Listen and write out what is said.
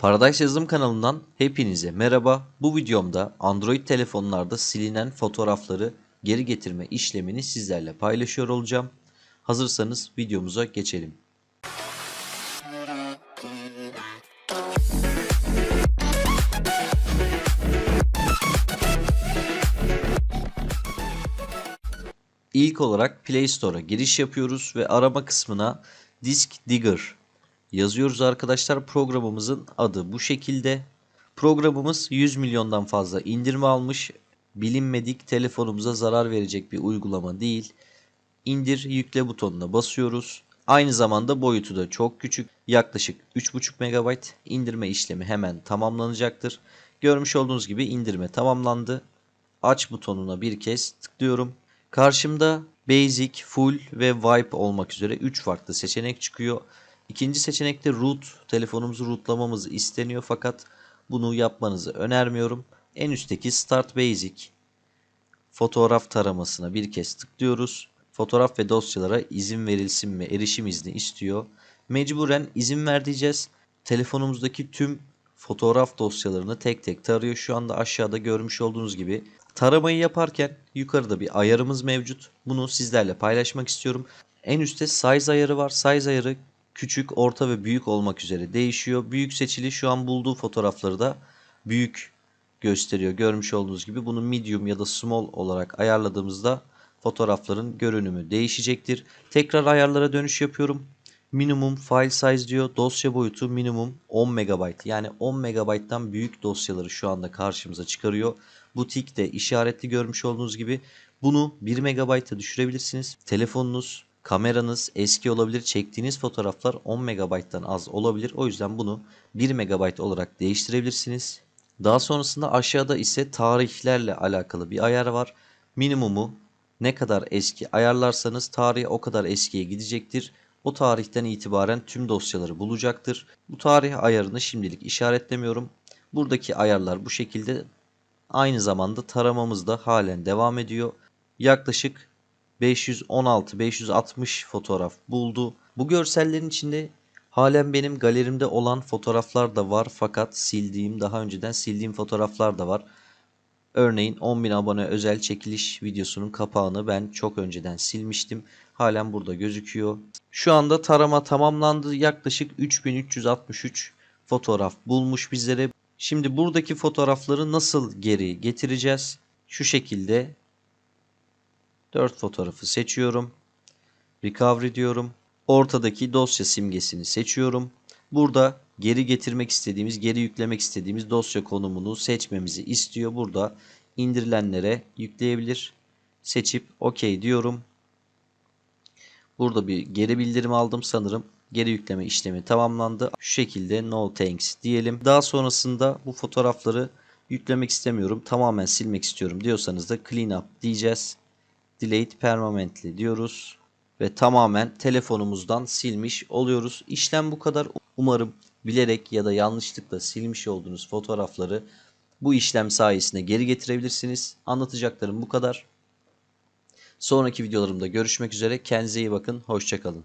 Paradise Yazılım kanalından hepinize merhaba. Bu videomda Android telefonlarda silinen fotoğrafları geri getirme işlemini sizlerle paylaşıyor olacağım. Hazırsanız videomuza geçelim. İlk olarak Play Store'a giriş yapıyoruz ve arama kısmına Disk Digger yazıyoruz arkadaşlar. Programımızın adı bu şekilde. Programımız 100 milyondan fazla indirme almış. Bilinmedik telefonumuza zarar verecek bir uygulama değil. İndir yükle butonuna basıyoruz. Aynı zamanda boyutu da çok küçük. Yaklaşık 3.5 MB indirme işlemi hemen tamamlanacaktır. Görmüş olduğunuz gibi indirme tamamlandı. Aç butonuna bir kez tıklıyorum. Karşımda Basic, Full ve Wipe olmak üzere 3 farklı seçenek çıkıyor. İkinci seçenekte root, telefonumuzu rootlamamız isteniyor fakat bunu yapmanızı önermiyorum. En üstteki Start Basic fotoğraf taramasına bir kez tıklıyoruz. Fotoğraf ve dosyalara izin verilsin mi, erişim izni istiyor. Mecburen izin ver diyeceğiz. Telefonumuzdaki tüm fotoğraf dosyalarını tek tek tarıyor. Şu anda aşağıda görmüş olduğunuz gibi taramayı yaparken yukarıda bir ayarımız mevcut. Bunu sizlerle paylaşmak istiyorum. En üstte size ayarı var. Size ayarı küçük, orta ve büyük olmak üzere değişiyor. Büyük seçili şu an bulduğu fotoğrafları da büyük gösteriyor. Görmüş olduğunuz gibi bunu medium ya da small olarak ayarladığımızda fotoğrafların görünümü değişecektir. Tekrar ayarlara dönüş yapıyorum. Minimum file size diyor. Dosya boyutu minimum 10 MB. Yani 10 MB'dan büyük dosyaları şu anda karşımıza çıkarıyor. Bu tik de işaretli görmüş olduğunuz gibi bunu 1 MB'a düşürebilirsiniz. Telefonunuz, kameranız eski olabilir. Çektiğiniz fotoğraflar 10 MB'dan az olabilir. O yüzden bunu 1 MB olarak değiştirebilirsiniz. Daha sonrasında aşağıda ise tarihlerle alakalı bir ayar var. Minimumu ne kadar eski ayarlarsanız tarih o kadar eskiye gidecektir. O tarihten itibaren tüm dosyaları bulacaktır. Bu tarih ayarını şimdilik işaretlemiyorum. Buradaki ayarlar bu şekilde. Aynı zamanda taramamız da halen devam ediyor. Yaklaşık 516-560 fotoğraf buldu. Bu görsellerin içinde halen benim galerimde olan fotoğraflar da var fakat sildiğim daha önceden sildiğim fotoğraflar da var. Örneğin 10.000 abone özel çekiliş videosunun kapağını ben çok önceden silmiştim. Halen burada gözüküyor. Şu anda tarama tamamlandı. Yaklaşık 3363 fotoğraf bulmuş bizlere. Şimdi buradaki fotoğrafları nasıl geri getireceğiz? Şu şekilde 4 fotoğrafı seçiyorum. Recovery diyorum. Ortadaki dosya simgesini seçiyorum. Burada geri getirmek istediğimiz, geri yüklemek istediğimiz dosya konumunu seçmemizi istiyor. Burada indirilenlere yükleyebilir. Seçip OK diyorum. Burada bir geri bildirim aldım sanırım. Geri yükleme işlemi tamamlandı. Şu şekilde no thanks diyelim. Daha sonrasında bu fotoğrafları yüklemek istemiyorum. Tamamen silmek istiyorum diyorsanız da clean up diyeceğiz. Delete permanently diyoruz. Ve tamamen telefonumuzdan silmiş oluyoruz. İşlem bu kadar. Umarım bilerek ya da yanlışlıkla silmiş olduğunuz fotoğrafları bu işlem sayesinde geri getirebilirsiniz. Anlatacaklarım bu kadar. Sonraki videolarımda görüşmek üzere. Kendinize iyi bakın. Hoşçakalın.